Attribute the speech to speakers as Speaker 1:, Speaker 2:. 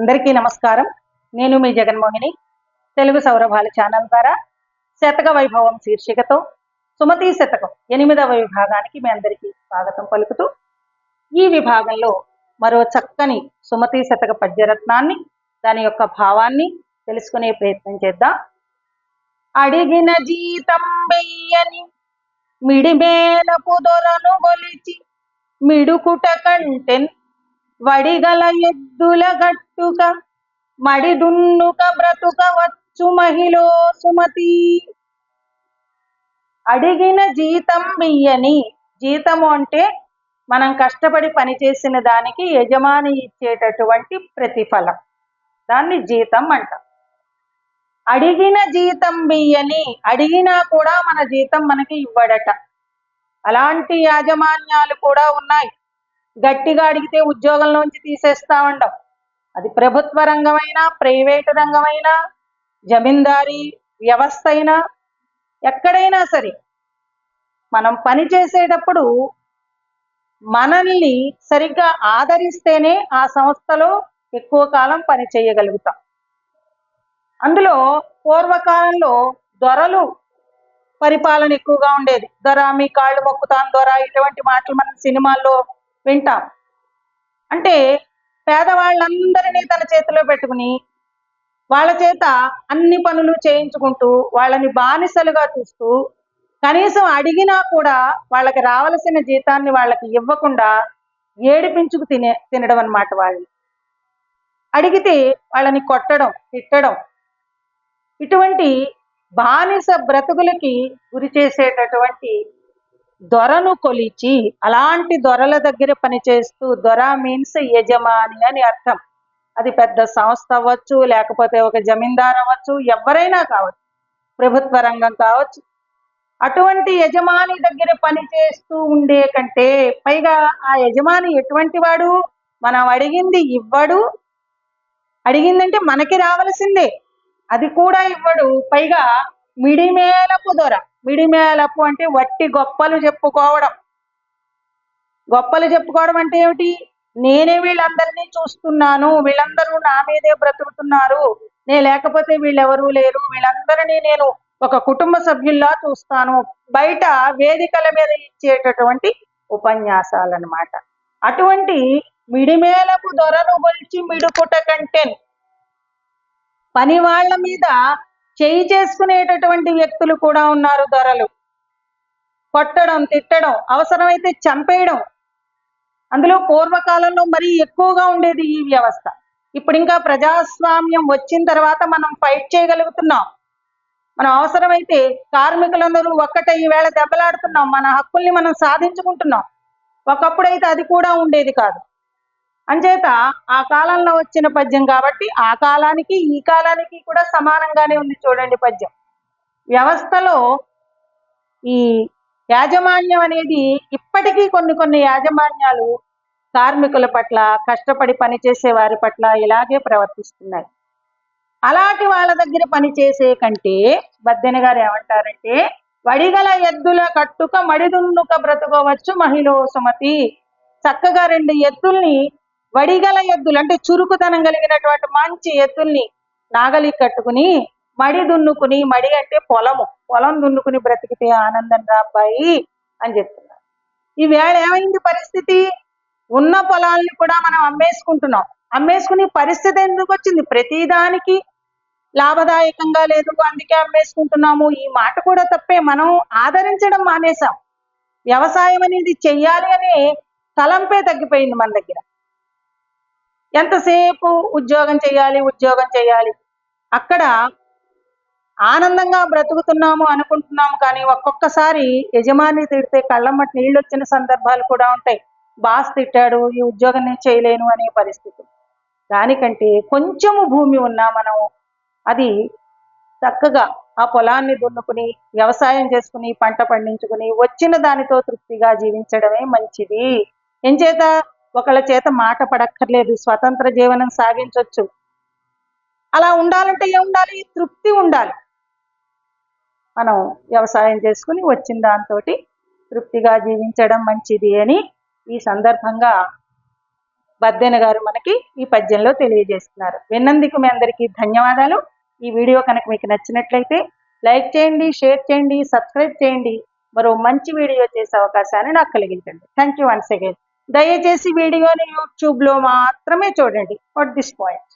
Speaker 1: అందరికీ నమస్కారం. నేను మీ జగన్మోహిని. తెలుగు సౌరభాల ఛానల్ ద్వారా శతక వైభవం శీర్షికతో సుమతి శతకం ఎనిమిదవ విభాగానికి మీ అందరికీ స్వాగతం పలుకుతూ ఈ విభాగంలో మరో చక్కని సుమతి శతక పద్యరత్నాన్ని దాని యొక్క భావాన్ని తెలుసుకునే ప్రయత్నం చేద్దాం. అడిగిన జీతం వెయ్యని మిడిమేలపు దొరను గొలిచి మిడుకుట కంటెన్ వడిగల ఎద్దుల గట్టుక మడి దున్నుక బ్రతుక వచ్చు మహిళో సుమతి. అడిగిన జీతం బియ్యని జీతము అంటే మనం కష్టపడి పనిచేసిన దానికి యజమాని ఇచ్చేటటువంటి ప్రతిఫలం. దాన్ని జీతం అంటాం. అడిగిన జీతం బియ్యని అడిగినా కూడా మన జీతం మనకి ఇవ్వడట. అలాంటి యాజమాన్యాలు కూడా ఉన్నాయి. గట్టిగా అడిగితే ఉద్యోగంలోంచి తీసేస్తా ఉండం. అది ప్రభుత్వ రంగమైనా ప్రైవేటు రంగమైనా జమీందారీ వ్యవస్థ అయినా ఎక్కడైనా సరే. మనం పని చేసేటప్పుడు మనల్ని సరిగ్గా ఆదరిస్తేనే ఆ సంస్థలో ఎక్కువ కాలం పని చేయగలుగుతాం. అందులో పూర్వకాలంలో దొరలు పరిపాలన ఎక్కువగా ఉండేది. దొర మీ కాళ్ళు మొక్కుతాను దొర ఇటువంటి మాటలు మనం సినిమాల్లో వింటాం. అంటే పేదవాళ్ళందరినీ తన చేతిలో పెట్టుకుని వాళ్ళ చేత అన్ని పనులు చేయించుకుంటూ వాళ్ళని బానిసలుగా చూస్తూ కనీసం అడిగినా కూడా వాళ్ళకి రావలసిన జీతాన్ని వాళ్ళకి ఇవ్వకుండా ఏడిపించుకు తినే తినడం అన్నమాట వాళ్ళు అడిగితే వాళ్ళని కొట్టడం తిట్టడం. ఇటువంటి బానిస బ్రతుకులకి గురి చేసేటటువంటి దొరను కొలిచి అలాంటి దొరల దగ్గర పనిచేస్తూ దొర మీన్స్ యజమాని అని అర్థం. అది పెద్ద సంస్థ అవ్వచ్చు లేకపోతే ఒక జమీందార్ అవ్వచ్చు ఎవరైనా కావచ్చు. ప్రభుత్వ రంగం కావచ్చు. అటువంటి యజమాని దగ్గర పనిచేస్తూ ఉండే కంటే పైగా ఆ యజమాని ఎటువంటి వాడు? మనం అడిగింది ఇవ్వడు. అడిగిందంటే మనకి రావలసిందే. అది కూడా ఇవ్వడు. పైగా మిడిమేలకు దొర. మిడిమేలపు అంటే వట్టి గొప్పలు చెప్పుకోవడం. గొప్పలు చెప్పుకోవడం అంటే ఏమిటి? నేనే వీళ్ళందరినీ చూస్తున్నాను వీళ్ళందరూ నా మీదే బ్రతుకుతున్నారు నే లేకపోతే వీళ్ళెవరూ లేరు వీళ్ళందరినీ నేను ఒక కుటుంబ సభ్యుల్లా చూస్తాను. బయట వేదికల మీద ఇచ్చేటటువంటి ఉపన్యాసాలన్నమాట. అటువంటి మిడిమేలకు దొరను గొల్చి మిడుకుట కంటెన్. పని వాళ్ళ మీద చేయి చేసుకునేటటువంటి వ్యక్తులు కూడా ఉన్నారు దొరలు కొట్టడం తిట్టడం అవసరమైతే చంపేయడం. అందులో పూర్వకాలంలో మరీ ఎక్కువగా ఉండేది ఈ వ్యవస్థ. ఇప్పుడు ఇంకా ప్రజాస్వామ్యం వచ్చిన తర్వాత మనం ఫైట్ చేయగలుగుతున్నాం. మనం అవసరమైతే కార్మికులందరూ ఒక్కటే ఈవేళ దెబ్బలాడుతున్నాం. మన హక్కుల్ని మనం సాధించుకుంటున్నాం. ఒకప్పుడైతే అది కూడా ఉండేది కాదు. అంచేత ఆ కాలంలో వచ్చిన పద్యం కాబట్టి ఆ కాలానికి ఈ కాలానికి కూడా సమానంగానే ఉంది చూడండి పద్యం. వ్యవస్థలో ఈ యాజమాన్యం అనేది ఇప్పటికీ కొన్ని కొన్ని యాజమాన్యాలు కార్మికుల పట్ల కష్టపడి పనిచేసే వారి పట్ల ఇలాగే ప్రవర్తిస్తున్నాయి. అలాంటి వాళ్ళ దగ్గర పనిచేసే కంటే బద్దెన గారు ఏమంటారంటే వడిగల ఎద్దుల కట్టుక మడిదున్నుక బ్రతుకోవచ్చు మహిళ సుమతి చక్కగా రెండు ఎద్దుల్ని వడిగల ఎద్దులు అంటే చురుకుతనం కలిగినటువంటి మంచి ఎద్దుల్ని నాగలి కట్టుకుని మడి దున్నుకుని మడి అంటే పొలము. పొలం దున్నుకుని బ్రతికితే ఆనందం రా అబ్బాయి అని చెప్తున్నారు. ఈవేళ ఏమైంది పరిస్థితి? ఉన్న పొలాల్ని కూడా మనం అమ్మేసుకుంటున్నాం. అమ్మేసుకుని పరిస్థితి ఎందుకు వచ్చింది? ప్రతిదానికి లాభదాయకంగా లేదు అందుకే అమ్మేసుకుంటున్నాము. ఈ మాట కూడా తప్పే. మనం ఆదరించడం మానేశాం. వ్యవసాయం అనేది చెయ్యాలి అనే తలంపే తగ్గిపోయింది మన దగ్గర. ఎంతసేపు ఉద్యోగం చేయాలి ఉద్యోగం చేయాలి? అక్కడ ఆనందంగా బ్రతుకుతున్నాము అనుకుంటున్నాము కానీ ఒక్కొక్కసారి యజమాని తిడితే కళ్ళమ్మటి నీళ్ళు వచ్చిన సందర్భాలు కూడా ఉంటాయి. బాస్ తిట్టాడు ఈ ఉద్యోగం నేను చేయలేను అనే పరిస్థితి. దానికంటే కొంచెము భూమి ఉన్నా మనం అది చక్కగా ఆ పొలాన్ని దున్నుకుని వ్యవసాయం చేసుకుని పంట పండించుకుని వచ్చిన దానితో తృప్తిగా జీవించడమే మంచిది. ఎంచేత ఒకళ్ళ చేత మాట పడక్కర్లేదు స్వతంత్ర జీవనం సాగించవచ్చు అలా ఉండాలంటే ఏం ఉండాలి? తృప్తి ఉండాలి. మనం వ్యవసాయం చేసుకుని వచ్చిన దాంతో తృప్తిగా జీవించడం మంచిది అని ఈ సందర్భంగా బద్దెన గారు మనకి ఈ పద్యంలో తెలియజేస్తున్నారు. విన్నందుకు మీ అందరికీ ధన్యవాదాలు. ఈ వీడియో కనుక మీకు నచ్చినట్లయితే లైక్ చేయండి షేర్ చేయండి సబ్స్క్రైబ్ చేయండి. మరో మంచి వీడియో చేసే అవకాశాన్ని నాకు కలిగించండి. థ్యాంక్ యూ వన్స్ అగైన్ దయచేసి వీడియోని యూట్యూబ్లో మాత్రమే చూడండి. What this point